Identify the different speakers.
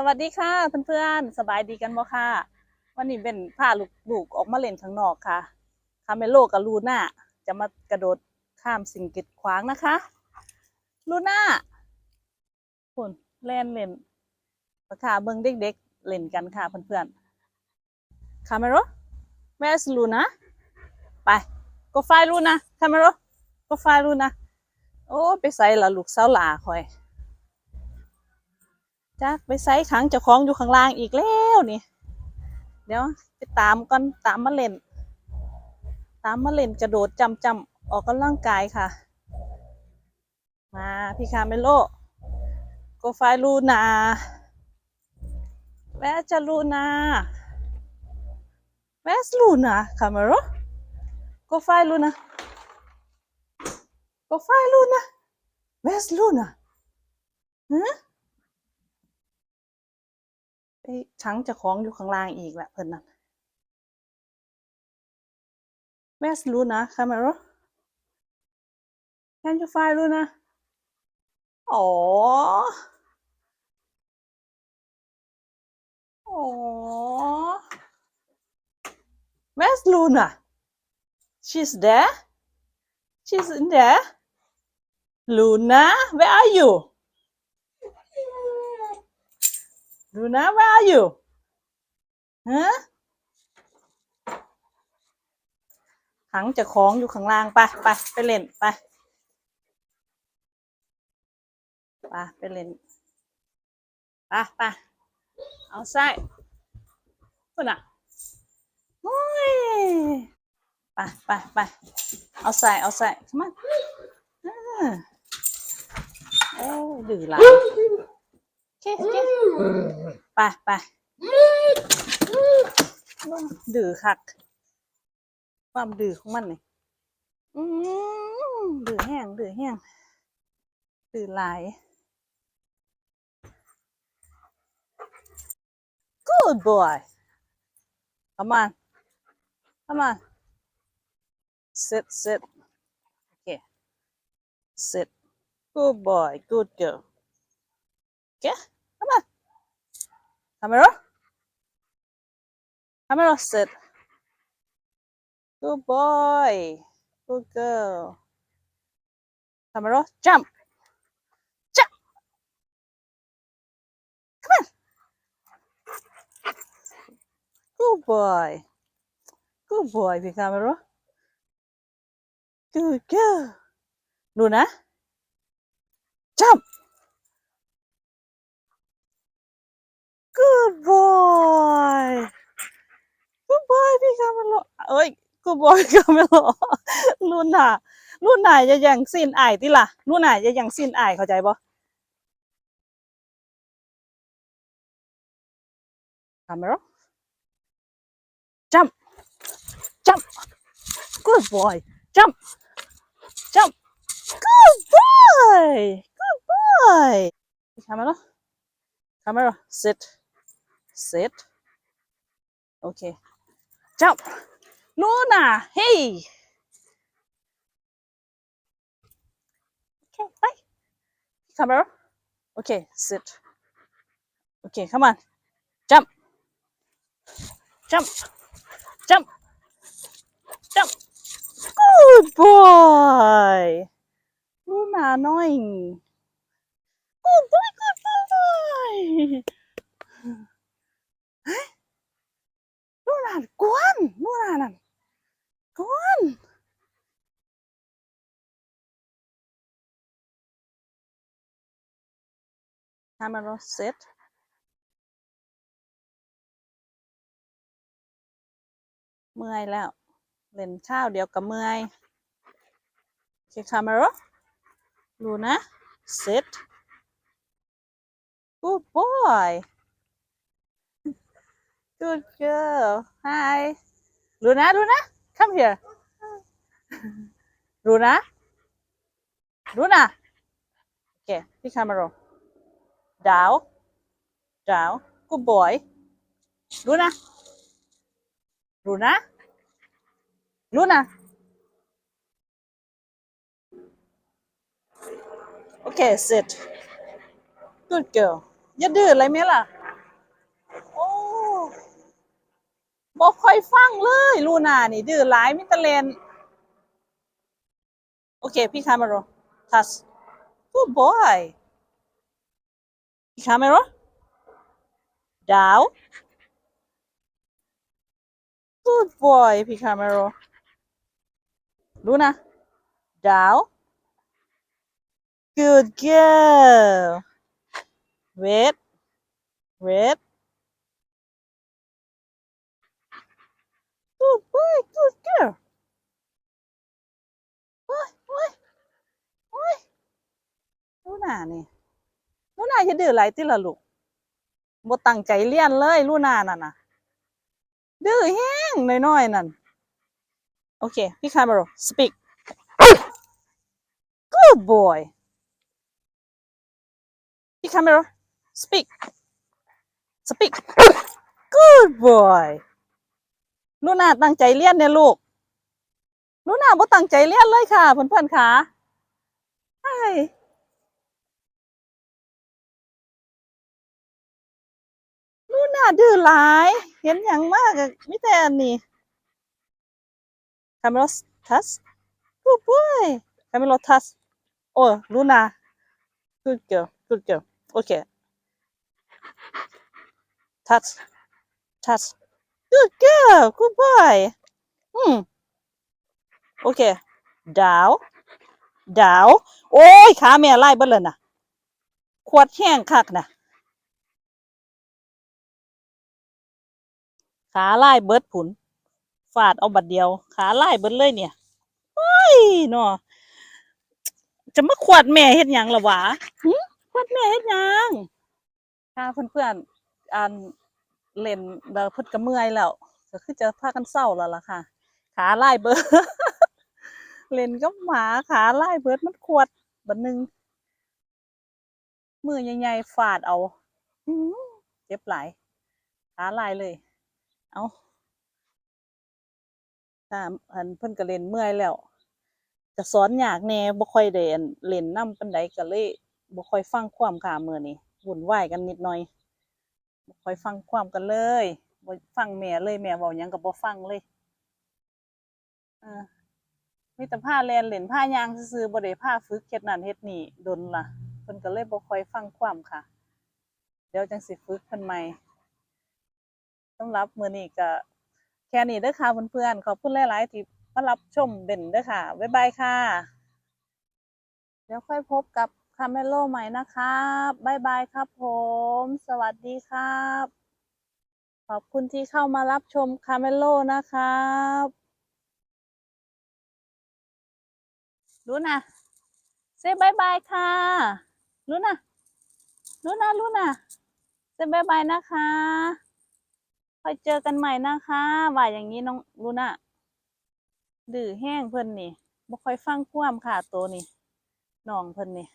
Speaker 1: สวัสดีค่ะเพื่อนๆสบายดีกันบ่ค่ะ วันนี้เป็นพาลูกๆออกมาเล่นข้างนอกค่ะคาเมโลกับลูน่าจะมากระโดดข้ามสิ่งกีดขวางนะคะ ลูน่าคุณเล่นเล่นราคาเบิ่งเด็กๆเล่นกันค่ะเพื่อนๆคาเมโล where's Luna ไป go find Luna คาเมโล go find Luna โอ้ไปใส่ละลูกสาวหลาคอย จักไปไซส์ขังเจ้าของอยู่ข้างล่างอีกแล้วนี่ เดี๋ยวไปตามก่อนตามมาเล่น ตามมาเล่นกระโดดจำจำออกกำลังกายค่ะ มาพี่คาเมโลโกไฟลูนาแวะจะลูนาแวสลูนาคาเมโลโกไฟลูนาโกไฟลูนาแวสลูนาฮะ ช้างจะคล้องอยู่ข้างล่างอีกแหละเพิ่นนั่ะแม่รู้นะคามาร์แคนจูไฟรู้นะอ๋ออ๋อ Where's Luna? She's there? She's in there? Luna, where are you? Luna, where are you? Huh? ขังจะคล้าของอยู่ข้างล่างไปไปไปเล่นไปไปไปเล่นไปไปเอาไส้คุณอะโอ้ยไปไปไปเอาใส่เอาใส่มาอ่าโอ้ดื้อหลาย ไปไปดื้อคัก ความดื้อของมันนี่อืมดื้อแห้งดื้อแห้งดื้อหลาย good boy come on come on sit sit okay sit good boy good girl okay Camera? Camera sit. Good boy. Good girl. Camera jump. Jump. Come on. Good boy. Good boy, พี่ camera. Good girl. Luna. Jump. Good boy. Good boy พี่คาเมโลเอ้ย Good boy คาเมโลรุ่นน่ะรุ่นไหนจะยังสิ้นอายติล่ะรุ่นไหนจะยังสิ้นอายเข้าใจบ่คาเมโล jump jump good boy jump jump good boy good boy คาเมโล camera sit sit. Okay. Jump. Luna. Hey. Okay bye. Camera okay sit. Okay come on. Jump. Jump. Jump. Jump. Good boy. Luna annoying ทำมันเสร็จเมื่อยแล้วเล่นข้าวเดียวกับเมื่อยเคคามาร์ดูนะ sit good boy Good girl. Hi. Luna, Luna, come here. Luna. ดาวดาว good boy รู้นะรู้นะรู้นะโอเคร็จ good girl อย่าดื้ออะไรไหมล่ะ โอ้บอกค่อยฟังเลยลูน่านี่ ดื้อหลายมิตรเลนโอเค พี่คามาโรทัส good boy พี่คาเมโรดาว good boy พี่คาเมโรลูน่าดาว good girl wait wait good boy good girl โอ้ยโอ้ยโอ้ยลูน่านี่ น่าจะดื้อไรติล่ะลูกบ่ตั้งใจเรียนเลยลูน่านั่นน่ะ ดื้อแห้งน้อยๆนั่น โอเค พี่คาร์โร speak good boy พี่คาร์โร speak speak good boy ลูน่าตั้งใจเรียนเนี่ยลูกลูน่าบ่ตั้งใจเรียนเลยค่ะเพื่อนๆค่ะใช่ลูน่าดื้อหลาย เห็นอย่างมากมิแต่อันนี้คาเมโรทัส good boy คาเมโรทัสโอ้ลูน่า good girl good girl โอเค touch touch good girl good boy อืมโอเคดาวดาว โอ้ย ขาแม่ไล่เบิดเลยนะขวดแห้งคักนะ ขาไล่เบิดผุนฟาดเอาบัดเดียว ขาไล่เบิดเลยเนี่ยเฮ้ยเนาะจะมาขวดแม่เฮ็ดหยังละวะหึขวดแม่เฮ็ดหยังค่ะเพื่อนๆอันเล่นเดาพุดกระเมื่อยแล้วก็คือจะพากันเศร้าแล้วล่ะค่ะ ขาไล่เบิดเล่นกับหมาขาไล่เบิดมันขวดบัดหนึงมือใหญ่ๆฟาดเอาอื้อหือเจ็บหลายขาลายเลย เอาถ้าอันเพิ่นก็เล่นเมื่อยแล้วจะสอนยากแน่บ่ค่อยได้อันเล่นนำปานใดก็เลยบ่ค่อยฟังความค่ะมื้อนี้วุ่นวายกันนิดหน่อยบ่ค่อยฟังความกันเลยบ่ฟังแม่เลยแม่เว้าหยังก็บ่ฟังเลยเออมีแต่พาแล่นเล่นพายางซื่อๆบ่ได้พาฝึกเฮ็ดนั่นเฮ็ดนี่ดนล่ะเพิ่นก็เลยบ่ค่อยฟังความค่ะ เดี๋ยวจังสิฝึกเพิ่นใหม่ สำหรับมือนี้ก็แค่นี้เด้อค่ะเพื่อนๆขอบคุณหลายๆที่มารับชมเบนเด้อค่ะ บ๊ายบายค่ะ เดี๋ยวค่อยพบกับคาเมโลใหม่นะครับบ๊ายบายครับผม สวัสดีครับ ขอบคุณที่เข้ามารับชมคาเมโลนะครับรู้นะเซบายบายค่ะรู้นะรู้นะรู้นะเซบายบายนะคะ ค่อยเจอกันใหม่นะคะว่าอย่างนี้น้องรู้นะดื้อแห้งเพิ่นนี่บ่ค่อยฟังความค่ะตัวนี่น้องเพิ่นนี่